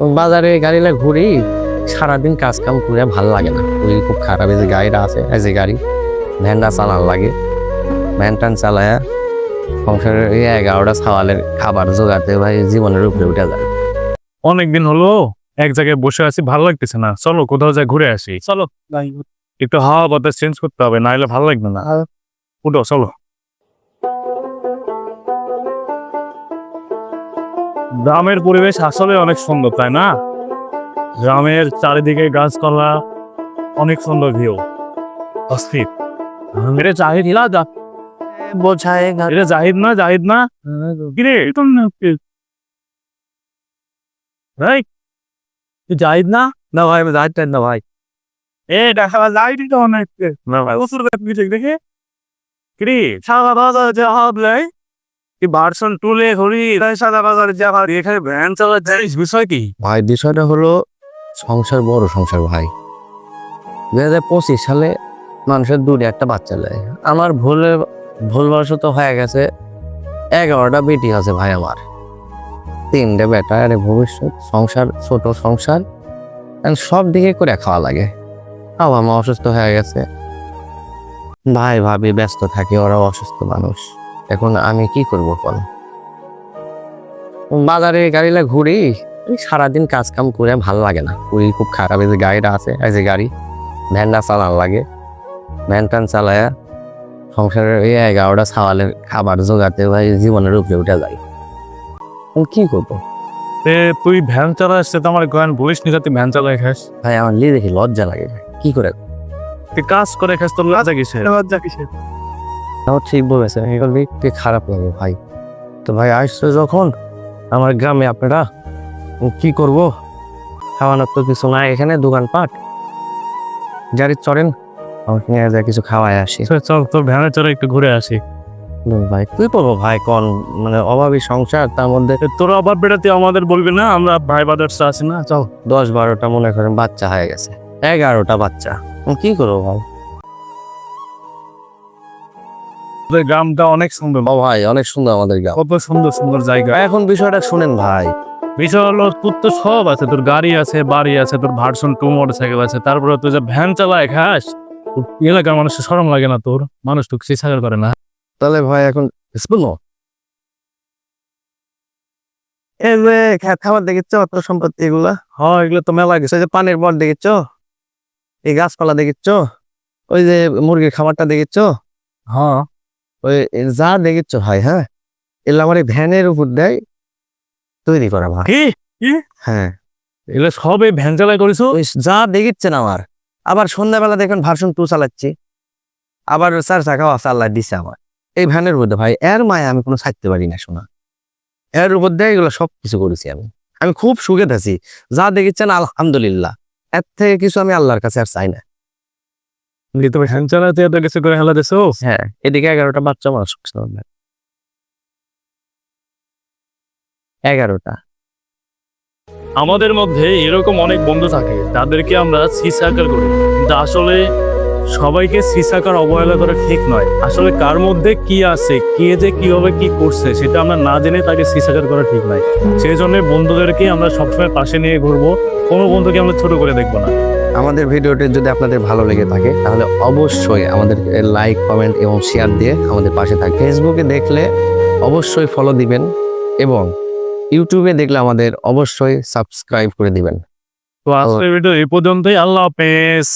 বাজারে গাড়িলা ঘুরি সারাদিন কাজ কাম করে ভালো লাগে না। শরীর খুব খারাপ এই যে গাড়িটা আছে এই যে গাড়ি ভ্যানটা চালান লাগে। ভ্যান টান চালায়া সংসারের এই এগারোটা সাওয়ালের খাবার জোগাতে ভাই জীবনের উপরে উঠে যায়। অনেকদিন হলো এক জায়গায় বসে আছি ভালো লাগতেছে না। চলো কোথাও যাই ঘুরে আসি। চলো একটু হাওয়া বাতাস চেঞ্জ করতে হবে না হলে ভালো লাগবে না। উঠো চলো। গ্রামের পরিবেশ আসলে অনেক সুন্দর তাই না? গ্রামের চারিদিকে গাছপালা অনেক সুন্দর ভিউ অস্থির। এটা জাহিদ না? যা বোঝায় এটা জাহিদ না? জাহিদ না? কিরে এটা কি- ভাই তুই জাহিদ না? না ভাই আমি যাইতে না ভাই। এ দেখা লাইট তো অনেক না ভাই। ওসুর দেখে দেখে। কিরে সাদা বাজার যা হবে? কি ভার্সন টুলে হরি তাই সাদা বাজার যা হারি এখানে ভ্যান চালা যাইস বিষয় কি? ভাই বিষয়টা হলো সংসার বড় সংসার ভাই। দুই হাজার পঁচিশ সালে মানুষের দূরে একটা বাচ্চা নেয়। আমার ভুলে ভুলবশত হয়ে গেছে এগারোটা বেটি আছে ভাই আমার। তিনটে বেটা আরে ভবিষ্যৎ সংসার ছোট সংসার সব দিকে করে খাওয়া লাগে। বাবা মা অসুস্থ হয়ে গেছে। ভাই ভাবি ব্যস্ত থাকে ওরা অসুস্থ মানুষ। এখন আমি কি করব কোন বাজারে গাড়িলা ঘুরি সারাদিন কাজ কাম করে ভালো লাগে না। শরীর খুব খারাপ। এই যে গাড়িটা আছে এই যে গাড়ি ভ্যানটা চালান লাগে। ভ্যান ট্যান চালায়া সংসারের এই এগারোটা সাওয়ালের খাবার জোগাতে ভাই জীবনের উপরে উঠে যায়। এখন কি করব? তুই ভ্যান চালা আসছে তো আমার গান বলিস নি তুই ভ্যান চালায় খাস। ভাই আমার লি দেখি লজ্জা লাগে। কি করে? তুই কাজ করে খাস তোর লজ্জা কিসের? লজ্জা কিসের? তাও ঠিক বলেছে এগুলো দেখতে খারাপ লাগে ভাই। তো ভাই আসছে যখন? আমার গ্রামে আপনারা? কি করব? খাওয়ানোর তো কিছু নাই এখানে দোকানপাট। গাড়ি চড়েন আমাকে নিয়ে যায় কিছু খাওয়ায় আসি। চল, চল তোর ভ্যানে চড়ে একটু ঘুরে আসি। ভাই তুই পাবো ভাই কোন মানে অভাবী সংসার তার মধ্যে তোর বেটা তুই আমাদের বলবি না? আমরা ভাই বাদার্স আছি না? চল দশ বারোটা মনে করেন বাচ্চা হয়ে গেছে। এগারোটা বাচ্চা। কি করব ভাই? তোদের গ্রামটা অনেক সুন্দর। ও ভাই অনেক সুন্দর আমাদের গ্রাম। কত সুন্দর সুন্দর জায়গা। এখন বিষয়টা শুনেন ভাই। বিষয় হলো তোর তো সব আছে তোর গাড়ি আছে বাড়ি আছে তোর ভার্সন টু মোটর সাইকেল আছে তারপরে তুই যে ভ্যান চালায় খাস এলাকার মানুষের সরম লাগে না তোর? মানুষ তো চিসাগার করে না। তাহলে ভাই এখন শুনো এই যে খাবার দেখেছ অত সম্পত্তি এগুলা? হ্যাঁ এগুলো তো মেলা গেছে যে পানির বট দেখেছ এই গাছপালা দেখেছ ওই যে মুরগির খাবারটা দেখেছ হ্যাঁ ওই যা দেখেছ ভাই হ্যাঁ? এগুলো আমার এই ভ্যানের উপর দেয় তৈরি করা ভাই। হ্যাঁ। এগুলো সব এই ভ্যান চালায় করিস ওই যা দেখিচ্ছেন আমার। আবার সন্ধ্যাবেলা দেখেন ভার্সন টু চালাচ্ছি। আবার চার চাকাও আছে আল্লাহ দিছে আমার। এই ভ্যানের মধ্যে ভাই এর মায় আমি কোনো ছাড়তে পারি না শোনা। এর উপর দিয়ে এগুলো সব কিছু করেছি আমি। আমি খুব সুখে আছি। যা দেখিচ্ছেন আলহামদুলিল্লাহ। এর থেকে কিছু আমি আল্লাহর কাছে আর চাই না। তুমি ভ্যান চালাতে এত কিছু করে হেলা দেছো? হ্যাঁ এদিকে এগারোটা বাচ্চা মানুষ এগারোটা। আমাদের মধ্যে এরকম অনেক বন্ধু থাকে তাদেরকে আমরা সিসাকার করি। কিন্তু আসলে সবাইকে সিসাকার অবহেলা করা ঠিক নয়। আসলে কার মধ্যে কি আছে কে যে কীভাবে কি করছে সেটা আমরা না জেনে তাকে সিসাকার করা ঠিক নয়। সেই জন্য বন্ধুদেরকে আমরা সবসময় পাশে নিয়ে ঘুরবো। কোনো বন্ধুকে আমরা ছোট করে দেখব না। আমাদের ভিডিওটি যদি আপনাদের ভালো লেগে থাকে তাহলে অবশ্যই আমাদের লাইক কমেন্ট এবং শেয়ার দিয়ে আমাদের পাশে থাকে ফেসবুকে দেখলে অবশ্যই ফলো দিবেন এবং ইউটিউবে দেখলে আমাদের অবশ্যই সাবস্ক্রাইব করে দিবেন। তো আজকের ভিডিও এই পর্যন্তই। আল্লাহ হাফেজ।